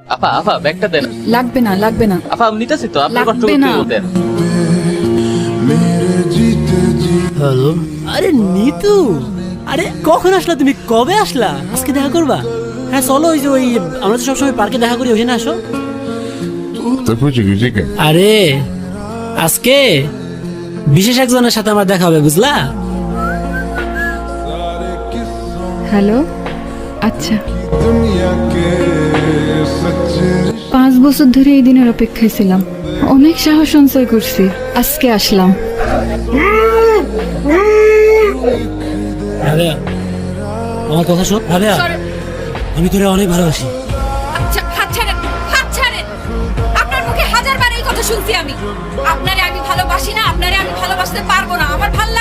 আপা আপা ব্যাগটা দেন। লাগবে না লাগবে না। আপা আমি নিতেছি তো আপনি কষ্ট করতে হ্যালো? আরে নিতু আরে কখন আসলা তুমি? কবে আসলা? আজকে দেখা করবা? হ্যাঁ চলো ওই যে ওই আমরা তো সবসময় পার্কে দেখা করি ওখানে আসো। আরে আজকে বিশেষ একজনের সাথে আমার দেখা হবে বুঝলা? হ্যালো? আচ্ছা। পাঁচ বছর ধরে এই দিনের অপেক্ষায় ছিলাম। অনেক সাহস সঞ্চয় করছি। আজকে আসলাম। রাবেয়া আমার কথা শোন রাবেয়া আমি তোরে অনেক ভালোবাসি। আচ্ছা, হাত ছাড়েন হাত ছাড়েন। আপনার মুখে হাজার বার এই কথা শুনছি আমি। আপনারে আমি ভালোবাসি না আপনারে আমি ভালোবাসতে পারব না। আমার ভালো